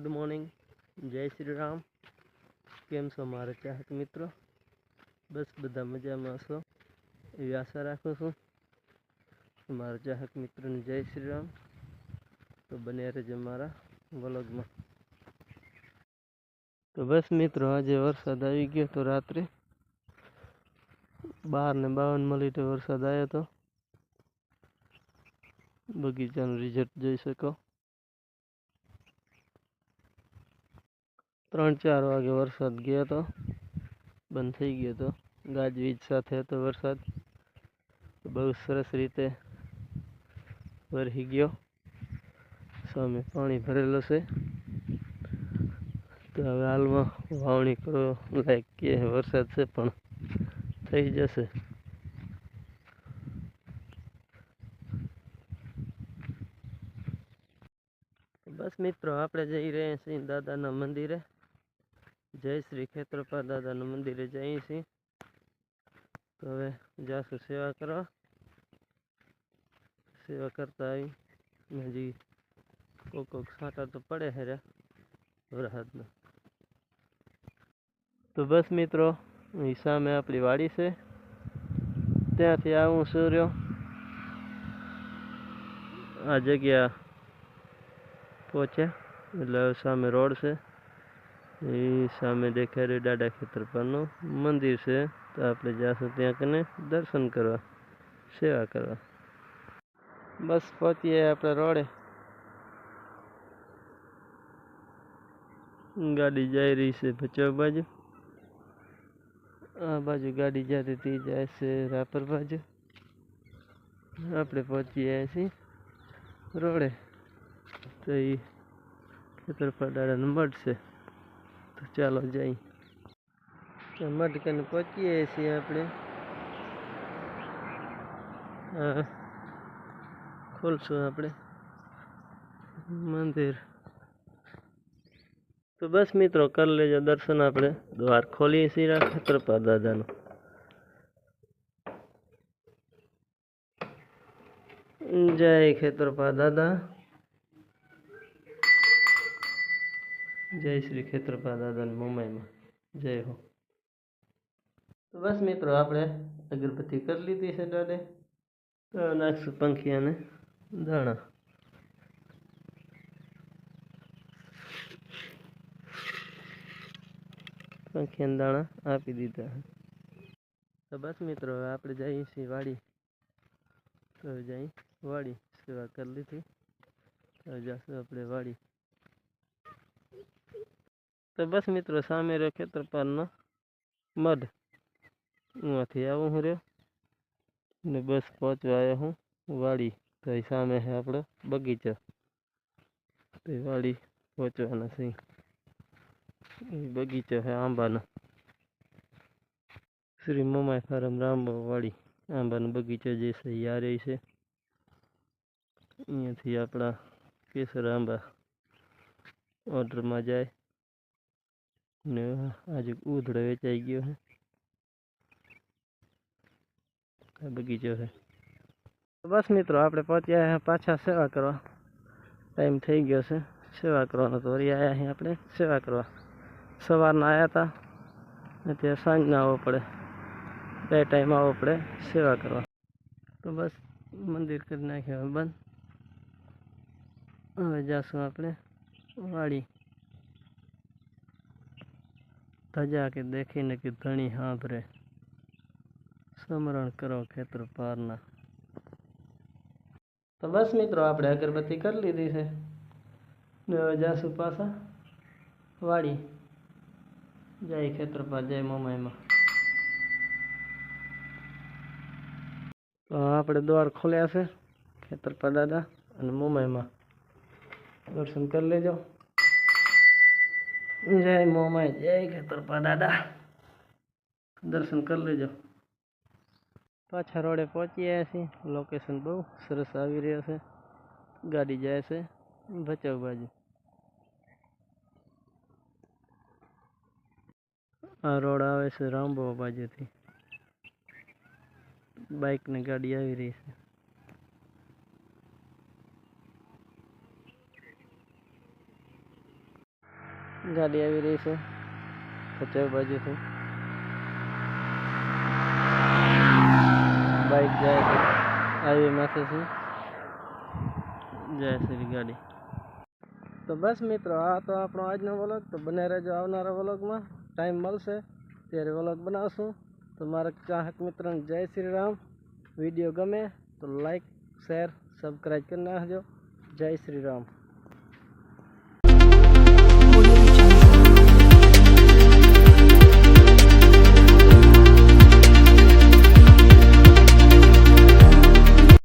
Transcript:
શ્રી રામ કેમ છો મારા ચાહક મિત્રો બસ બધા મજામાં છો એવી આશા રાખું છું મારા ચાહક મિત્રોને જય શ્રી રામ તો બન્યા રહેજો મારા વ્લોગમાં તો બસ મિત્રો આજે વરસાદ આવી ગયો તો રાત્રે બાર ને બાવન મિનિટે વરસાદ આવ્યો હતો બગીચાનું રિઝલ્ટ જોઈ શકો ત્રણ ચાર વાગે વરસાદ ગયો હતો બંધ થઈ ગયો હતો ગાજવીજ સાથે હતો વરસાદ. બહુ સરસ રીતે વરસી ગયો. સામે પાણી ભરેલું છે. તો હવે હાલમાં વાવણી કરો લાયક કે વરસાદ છે પણ થઈ જશે. બસ મિત્રો, આપણે જઈ રહ્યા છીએ દાદાના મંદિરે. જય શ્રી ખેત્રપા દાદાના મંદિરે જઈએ છીએ તો હવે જાશું સેવા કરવા સેવા કરતા આવી હજી કોક કોક છાંટા તો પડે હેરે વરસાદના તો બસ મિત્રો અહીં સામે આપણી વાડી છે ત્યાંથી આવું સૂર્યો આ જગ્યા પહોંચ્યા એટલે હવે સામે રોડ છે એ સામે દેખાઈ રહ્યું દાદા ખેતર પરનું મંદિર છે તો આપણે જાશું ત્યાં કને દર્શન કરવા સેવા કરવા બસ પહોંચીએ આપણે રોડે ગાડી જઈ રહી છે ભચાઉ બાજુ આ બાજુ ગાડી જતી હતી જાય છે રાપર બાજુ આપણે પહોંચી ગયા છીએ રોડે તો એ ખેતર પર દાડાનો મઠ છે તો ચાલો જઈ મટકાને પહોંચીએ છીએ આપણે. ખોલશું આપણે. મંદિર. તો બસ મિત્રો, કરી લેજો દર્શન આપણે. દ્વાર ખોલીએ છીએ ખેતરપા દાદાનું. જય ખેતરપા દાદા. જય શ્રી ખેતરપા દાદાની મુંબઈમાં જય હો તો બસ મિત્રો આપણે અગરબત્તી કરી લીધી છે દાદે તો નાખશું પંખિયાને દાણા પંખિયાને દાણા આપી દીધા તો બસ મિત્રો હવે આપણે જઈએ છીએ વાડી તો હવે જઈ વાડી સેવા કરી લીધી હવે જશું આપણે વાડી તો બસ મિત્રો સામે રહ્યો ખેતર પારનો મઢ ઉમાંથી આવું હું રહ્યો ને બસ પહોંચવા આવ્યો હું વાડી તો એ સામે છે આપણો બગીચો તો એ વાડી પહોંચવાના છે એ બગીચો છે આંબાનો શ્રી મમાઈ ફાર્મ રામબા વાડી આંબાનો બગીચો જે છે એ આ રહી છે અહીંયાથી આપણા કેસર આંબા ઓર્ડરમાં જાય ને આજે ઉધડો વેચાઈ ગયો છે આ બગીચો છે બસ મિત્રો આપણે પહોંચ્યા છે પાછા સેવા કરવા ટાઈમ થઈ ગયો છે સેવા કરવાનો તો વળી આવ્યા છીએ આપણે સેવા કરવા સવારના આવ્યા હતા ને ત્યાં સાંજના આવવો પડે બે ટાઈમ આવવો પડે સેવા કરવા તો બસ મંદિર કરી નાખ્યું હવે બંધ હવે જાશું આપણે વાડી ધજા કે દેખીને કે ધણી હાંભરે સ્મરણ કરો ખેતર પારના. તો બસ મિત્રો, આપણે અગરબત્તી કરી લીધી છે. ને હવે જાશું પાછા વાડી. જય ખેતર પર, જય મમાઈમાં તો આપણે દ્વાર ખોલ્યા છે, ખેતર પર દાદા અને મુંબઈમાં દર્શન કરી લેજો. જય મોમાઈ જય ખેતરપા દાદા દર્શન કરી લેજો પાછા રોડે પહોંચી આવ્યા છીએ લોકેશન બહુ સરસ આવી રહ્યો છે ગાડી જાય છે ભચાઉ બાજુ આ રોડ આવે છે રામબો બાજુથી બાઇક ને ગાડી આવી રહી છે ગાડી આવી રહી છે ભચાઉ બાજુથી બાઇક જાય છે હાઈવે માથેથી જાય છે ગાડી તો બસ મિત્રો આ તો આપણો આજનો વ્લોગ તો બને રહેજો આવનારા વ્લોગમાં ટાઈમ મળશે ત્યારે વ્લોગ બનાવશું તો મારા ચાહક મિત્રોને જય શ્રી રામ વિડીયો ગમે તો લાઈક શેર સબસ્ક્રાઈબ કરી નાખજો જય શ્રી રામ